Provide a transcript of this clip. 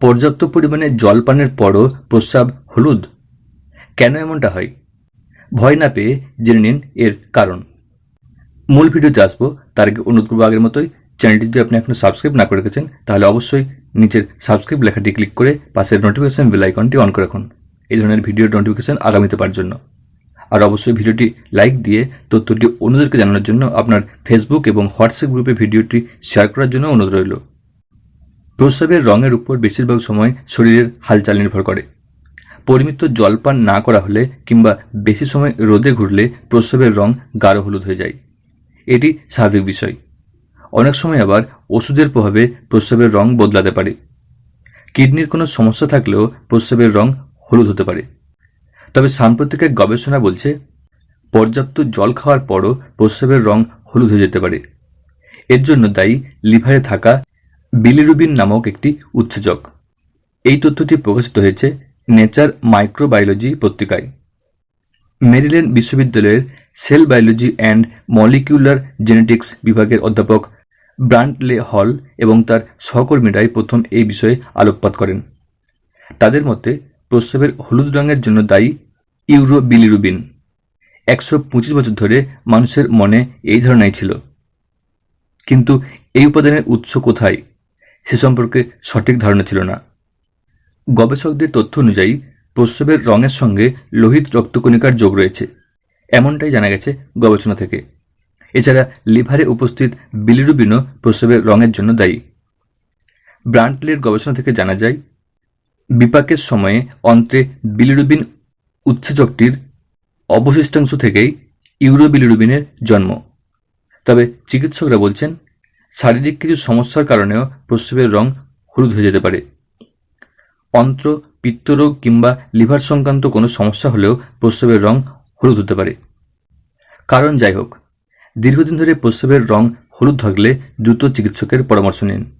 পর্যাপ্ত পরিমাণে জল পানের পরও প্রস্রাব হলুদ। কেন এমনটা হয়? ভয় না পেয়ে জেনে নিন এর কারণ। মূল ভিডিওতে আসব, তার আগে অনুরোধ করব আগের মতোই চ্যানেলটি যদি আপনি এখনও সাবস্ক্রাইব না করে রেখেছেন, তাহলে অবশ্যই নিচের সাবস্ক্রাইব লেখাটি ক্লিক করে পাশের নোটিফিকেশান বেল আইকনটি অন করে রাখুন। এই ধরনের ভিডিওর নোটিফিকেশন আগামীতে পাওয়ার জন্য। আর অবশ্যই ভিডিওটি লাইক দিয়ে তথ্যটি অন্যদেরকে জানানোর জন্য আপনার ফেসবুক এবং হোয়াটসঅ্যাপ গ্রুপে ভিডিওটি শেয়ার করার জন্য অনুরোধ রইল। প্রস্রাবের রঙের উপর বেশিরভাগ সময় শরীরের হালচাল নির্ভর করে। পরিমিত জলপান না করা হলে কিংবা বেশি সময় রোদে ঘুরলে প্রস্রাবের রং গাঢ় হলুদ হয়ে যায়। এটি স্বাভাবিক বিষয়। অনেক সময় আবার ওষুধের প্রভাবে প্রস্রাবের রং বদলাতে পারে। কিডনির কোনো সমস্যা থাকলেও প্রস্রাবের রং হলুদ হতে পারে। তবে সাম্প্রতিক এক গবেষণা বলছে, পর্যাপ্ত জল খাওয়ার পরও প্রস্রাবের রং হলুদ হয়ে যেতে পারে। এর জন্য দায়ী লিভারে থাকা বিলিরুবিন নামক একটি উৎসেচক। এই তথ্যটি প্রকাশিত হয়েছে নেচার মাইক্রোবায়োলজি পত্রিকায়। মেরিল্যান্ড বিশ্ববিদ্যালয়ের cell biology and molecular genetics বিভাগের অধ্যাপক ব্রান্টলে হল এবং তার সহকর্মীরাই প্রথম এই বিষয়ে আলোকপাত করেন। তাদের মতে, প্রস্রাবের হলুদ রঙের জন্য দায়ী ইউরো বিলিরুবিন একশো পঁচিশ বছর ধরে মানুষের মনে এই ধারণাই ছিল। কিন্তু এই উপাদানের উৎস কোথায়? সে সম্পর্কে সঠিক ধারণা ছিল না। গবেষকদের তথ্য অনুযায়ী, প্রস্রাবের রঙের সঙ্গে লোহিত রক্তকণিকার যোগ রয়েছে। এমনটাই জানা গেছে গবেষণা থেকে। এছাড়া লিভারে উপস্থিত বিলিরুবিনও প্রস্রাবের রঙের জন্য দায়ী। ব্রান্টলের গবেষণা থেকে জানা যায়, বিপাকের সময়ে অন্ত্রে বিলিরুবিন উৎসেচকটির অবশিষ্টাংশ থেকেই ইউরোবিলিরুবিনের জন্ম। তবে চিকিৎসকরা বলছেন শারীরিক কিছু সমস্যার কারণেও প্রস্রাবের রং হলুদ হয়ে যেতে পারে। অন্ত্র, পিত্তরোগ কিংবা লিভার সংক্রান্ত কোনো সমস্যা হলেও প্রস্রাবের রং হলুদ হতে পারে। কারণ যাই হোক, দীর্ঘদিন ধরে প্রস্রাবের রং হলুদ থাকলে দ্রুত চিকিৎসকের পরামর্শ নিন।